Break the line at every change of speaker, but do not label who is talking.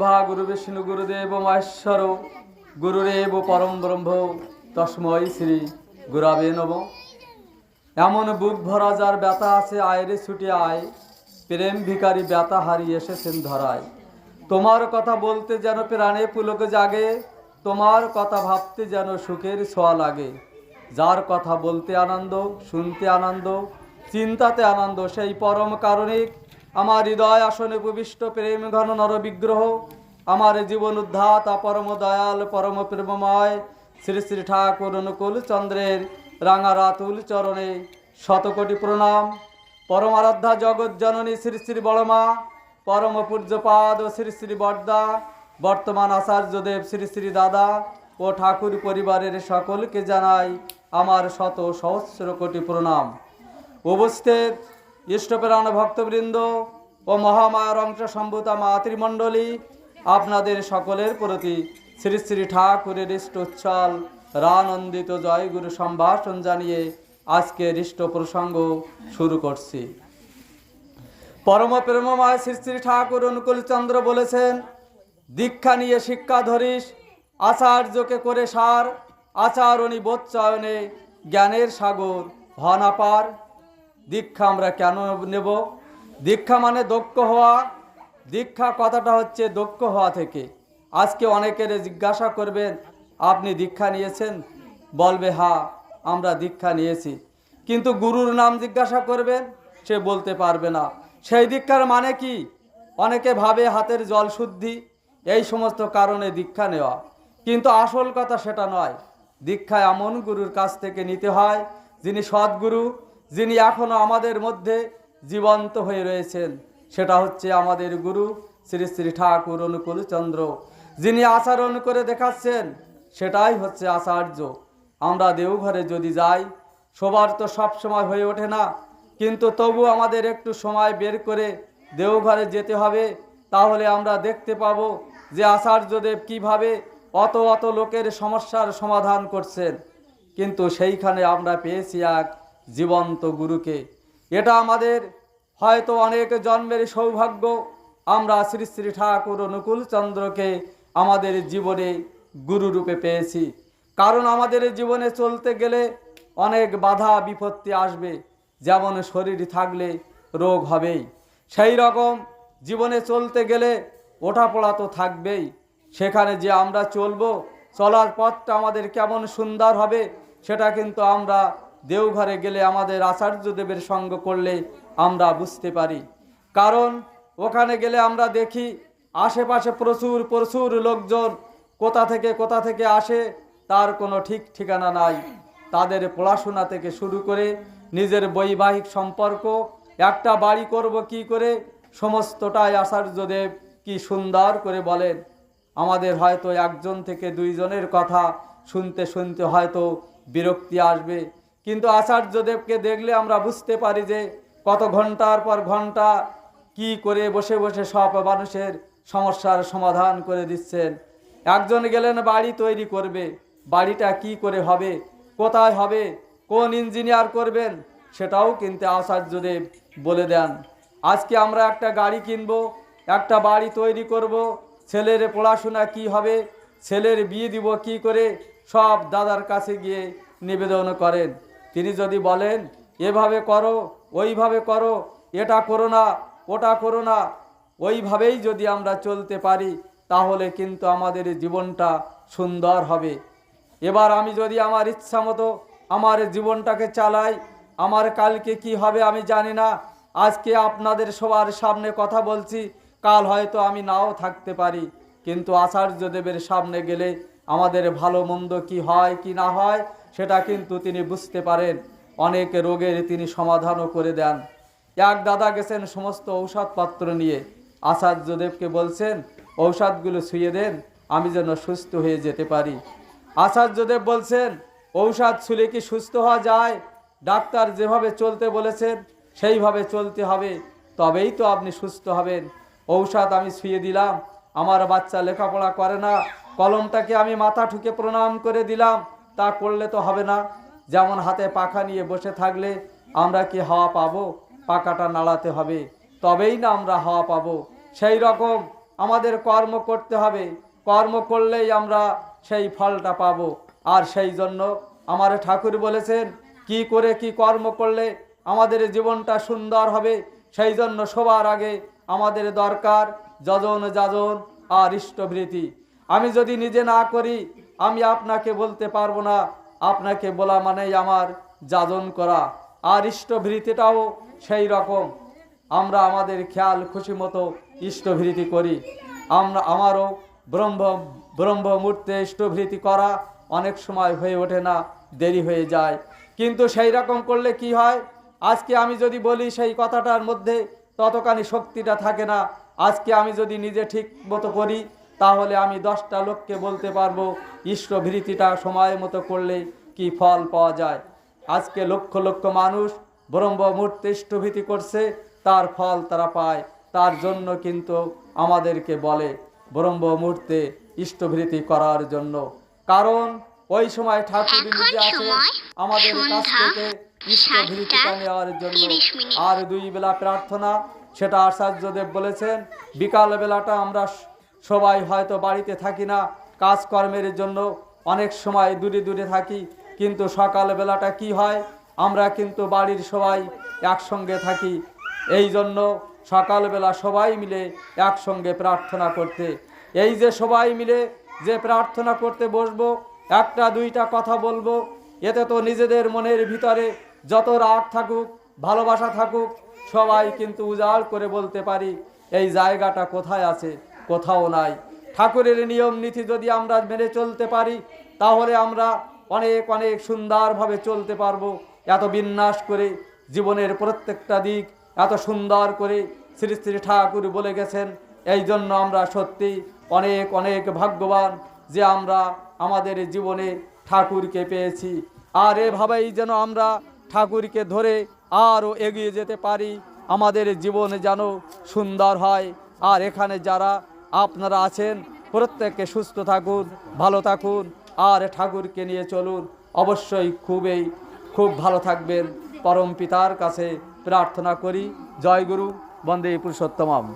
ব্রহ্মা, গুরু বিষ্ণু, গুরুদেব, মহেশ্বর, গুরুরেব, পরম ব্রহ্ম, তস্ময় শ্রী গুরাবে নব এমন বুক ভরা যার ব্যথা আছে আয়রে ছুটে আয়, প্রেম ভিকারি ব্যথা হারিয়ে এসেছেন ধরায় তোমার কথা বলতে যেন প্রাণে পুলক জাগে, তোমার কথা ভাবতে যেন সুখের ছোঁয়া লাগে। যার কথা বলতে আনন্দ, শুনতে আনন্দ, চিন্তাতে আনন্দ, সেই পরম কারণিক আমার হৃদয় আসনে উপবিষ্ট প্রেম ঘন নর বিগ্রহ, আমার জীবন উদ্ধাতা পরম দয়াল, পরম প্রেমময়। শ্রী শ্রী ঠাকুর অনুকূল চন্দ্রের রাঙা রাতুল চরণে শতকোটি প্রণাম। পরম আরাধ্যা জগৎ জননী শ্রী শ্রী বড়মা, পরম পূজ্যপাদ ও শ্রী শ্রী বর্দা, বর্তমান আচার্যদেব শ্রী শ্রী দাদা ও ঠাকুর পরিবারের সকলকে জানাই আমার শত সহস্র কোটি প্রণাম। উপস্থিত ইষ্টপ্রাণ ভক্তবৃন্দ ও মহামায়ার অংশ সম্ভূতা মাতৃমণ্ডলী, আপনাদের সকলের প্রতি শ্রী শ্রী ঠাকুরের ইষ্ট উচ্ছল রানন্দিত জয়গুরু সম্ভাষণ জানিয়ে আজকের ইষ্ট প্রসঙ্গ শুরু করছি। পরম প্রেমময় শ্রী শ্রী ঠাকুর অনুকূল চন্দ্র বলেছেন, দীক্ষা নিয়ে শিক্ষা ধরিস, আচার্যকে করে সার, আচারণী বোচ্চায়নে জ্ঞানের সাগর, হনাপার। দীক্ষা আমরা কেন নেব? দীক্ষা মানে দক্ষ হওয়া। দীক্ষা কথাটা হচ্ছে দক্ষ হওয়া থেকে। আজকে অনেকের জিজ্ঞাসা করবেন, আপনি দীক্ষা নিয়েছেন? বলবে হ্যাঁ আমরা দীক্ষা নিয়েছি। কিন্তু গুরুর নাম জিজ্ঞাসা করবেন, সে বলতে পারবে না। সেই দীক্ষার মানে কি? অনেকে ভাবে হাতের জল শুদ্ধি, এই সমস্ত কারণে দীক্ষা নেওয়া। কিন্তু আসল কথা সেটা নয়। দীক্ষা এমন গুরুর কাছ থেকে নিতে হয়, যিনি সদ্গুরু যিনি এখনও আমাদের মধ্যে জীবন্ত হয়ে রয়েছেন, সেটা হচ্ছে আমাদের গুরু শ্রী শ্রী ঠাকুর অনুকূল চন্দ্র। যিনি আচরণ করে দেখাচ্ছেন, সেটাই হচ্ছে আচার্য। আমরা দেওঘরে যদি যাই সবার তো সব সময় হয়ে ওঠে না। কিন্তু তবু আমাদের একটু সময় বের করে দেওঘরে যেতে হবে। তাহলে আমরা দেখতে পাবো যে আচার্যদেব কীভাবে অত অত লোকের সমস্যার সমাধান করছেন। কিন্তু সেইখানে আমরা পেয়েছি এক জীবন্ত গুরুকে। এটা আমাদের হয়তো অনেক জন্মের সৌভাগ্য। আমরা শ্রী শ্রী ঠাকুর অনুকূল চন্দ্রকে আমাদের জীবনে গুরু রূপে পেয়েছি। কারণ আমাদের জীবনে চলতে গেলে অনেক বাধা, বিপত্তি আসবে। যেমন শরীর থাকলে রোগ হবেই। সেই রকম জীবনে চলতে গেলে ওঠাপড়া তো থাকবেই। সেখানে যে আমরা চলবো, চলার পথটা আমাদের কেমন সুন্দর হবে, সেটা কিন্তু আমরা দেওঘরে গেলে আমাদের আচার্যদেবের সঙ্গ করলে আমরা বুঝতে পারি। কারণ ওখানে গেলে আমরা দেখি আশেপাশে প্রচুর প্রচুর লোকজন কোথা থেকে কোথা থেকে আসে তার কোনো ঠিক ঠিকানা নাই। তাদের পড়াশোনা থেকে শুরু করে নিজের বৈবাহিক সম্পর্ক, একটা বাড়ি করব কি করে, সমস্তটাই আচার্যদেব কি সুন্দর করে বলেন। আমাদের হয়তো একজন থেকে দুইজনের কথা শুনতে শুনতে হয়তো বিরক্তি আসবে। কিন্তু আচার্যদেবকে দেখলে আমরা বুঝতে পারি যে কত ঘণ্টার পর ঘণ্টা কি করে বসে বসে সব মানুষের সমস্যার সমাধান করে দিচ্ছেন। একজন গেলেন, বাড়ি তৈরি করবে। বাড়িটা কি করে হবে? কোথায় হবে? কোন ইঞ্জিনিয়ার করবেন? সেটাও কিন্তু আচার্যদেব বলে দেন। আজকে আমরা একটা গাড়ি কিনবো, একটা বাড়ি তৈরি করব। ছেলের পড়াশোনা কি হবে? ছেলের বিয়ে দিব কি করে? সব দাদার কাছে গিয়ে নিবেদন করেন। তিনি যদি বলেন, এভাবে করো, ওইভাবে করো, এটা করো না, ওটা করো না, ওইভাবেই যদি আমরা চলতে পারি, তাহলে কিন্তু আমাদের জীবনটা সুন্দর হবে। এবার আমি যদি আমার ইচ্ছা মতো আমার জীবনটাকে চালাই, আমার কালকে কি হবে আমি জানি না, আজকে আপনাদের সবার সামনে কথা বলছি, কাল হয়তো আমি নাও থাকতে পারি, কিন্তু আচার্যদেবের সামনে গেলে আমাদের ভালো মন্দ কি হয়, কি না হয় সেটা কিন্তু তিনি বুঝতে পারেন। অনেক রোগের তিনি সমাধানও করে দেন। এক দাদা গেছেন সমস্ত ঔষধপত্র নিয়ে। আচার্যদেবকে বলছেন, ঔষধগুলো ছুঁয়ে দেন, আমি যেন সুস্থ হয়ে যেতে পারি। আচার্যদেব বলছেন, ঔষধ ছুলে কি সুস্থ হওয়া যায়? ডাক্তার যেভাবে চলতে বলেছেন, সেইভাবে চলতে হবে। তবেই তো আপনি সুস্থ হবেন। ঔষধ আমি ছুঁয়ে দিলাম, আমার বাচ্চা লেখাপড়া করে না। কলমটাকে আমি মাথা ঠুকে প্রণাম করে দিলাম। তা করলে তো হবে না। যেমন হাতে পাখা নিয়ে বসে থাকলে আমরা কি হাওয়া পাবো? পাখাটা নাড়াতে হবে, তবেই না আমরা হাওয়া পাবো। সেই রকম আমাদের কর্ম করতে হবে। কর্ম করলেই আমরা সেই ফলটা পাব। আর সেই জন্য আমার ঠাকুর বলেছেন, কি করে কি কর্ম করলে আমাদের জীবনটা সুন্দর হবে, সেই জন্য সবার আগে আমাদের দরকার যজন যাজন আর ইষ্টভৃতি। আমি যদি নিজে না করি আমি আপনাকে বলতে পারব না। আপনাকে বলা মানেই আমার যাজন করা। আর ইষ্টভৃতিটাও সেই রকম। আমরা আমাদের খেয়াল খুশি মতো ইষ্টভৃতি করি। আমরা, আমারও ব্রহ্ম, ব্রহ্মমূর্তে ইষ্টভৃতি করা অনেক সময় হয়ে ওঠে না, দেরি হয়ে যায়। কিন্তু সেই রকম করলে কি হয়? আজকে আমি যদি বলি সেই কথাটার মধ্যে ততখানি শক্তিটা থাকে না। আজকে আমি যদি নিজে ঠিক মতো করি তাহলে আমি দশটা লোককে বলতে পারব ইষ্টভৃতিটা সময় মতো করলে কি ফল পাওয়া যায়? আজকে লক্ষ লক্ষ মানুষ ব্রহ্ম মূর্তি ইষ্টভীতি করছে তার ফল তারা পায়। তার জন্য কিন্তু আমাদেরকে বলে ব্রহ্ম মুহূর্তে ইষ্টভৃতি করার জন্য। কারণ ওই সময় ঠাকুর নিজে
সময়
আমাদের কাছ থেকে ইষ্টভৃতিটা নেওয়ার জন্য আর দুই বেলা প্রার্থনা সেটা আচার্যদেব বলেছেন। বিকাল বেলাটা আমরা সবাই হয়তো বাড়িতে থাকি না, কাজকর্মের জন্য অনেক সময় দূরে দূরে থাকি, কিন্তু সকাল বেলাটা কি হয়? আমরা কিন্তু বাড়ির সবাই একসঙ্গে থাকি। এই জন্য সকালবেলা সবাই মিলে একসঙ্গে প্রার্থনা করতে। এই যে সবাই মিলে যে প্রার্থনা করতে বসবো, একটা দুইটা কথা বলব, এতে তো নিজেদের মনের ভিতরে যত রাগ থাকুক, ভালোবাসা থাকুক, সবাই কিন্তু উজাড় করে বলতে পারি, এই জায়গাটা কোথায় আছে? কোথাও নাই। ঠাকুরের নিয়ম নীতি যদি আমরা মেনে চলতে পারি, তাহলে আমরা অনেক অনেক সুন্দরভাবে চলতে পারব। এত বিন্যাস করে জীবনের প্রত্যেকটা দিক এত সুন্দর করে শ্রী শ্রী ঠাকুর বলে গেছেন। এই জন্য আমরা সত্যি অনেক অনেক ভাগ্যবান যে আমরা আমাদের জীবনে ঠাকুরকে পেয়েছি। আর এভাবেই যেন আমরা ঠাকুরকে ধরে আরও এগিয়ে যেতে পারি। আমাদের জীবন যেন সুন্দর হয়। আর এখানে যারা আপনারা আছেন, প্রত্যেককে সুস্থ থাকুন, ভালো থাকুন, আর ঠাকুরকে নিয়ে চলুন। অবশ্যই খুবই, খুব ভালো থাকবেন। পরম পিতার কাছে প্রার্থনা করি। জয় গুরু, বন্দে পুরুষোত্তমম।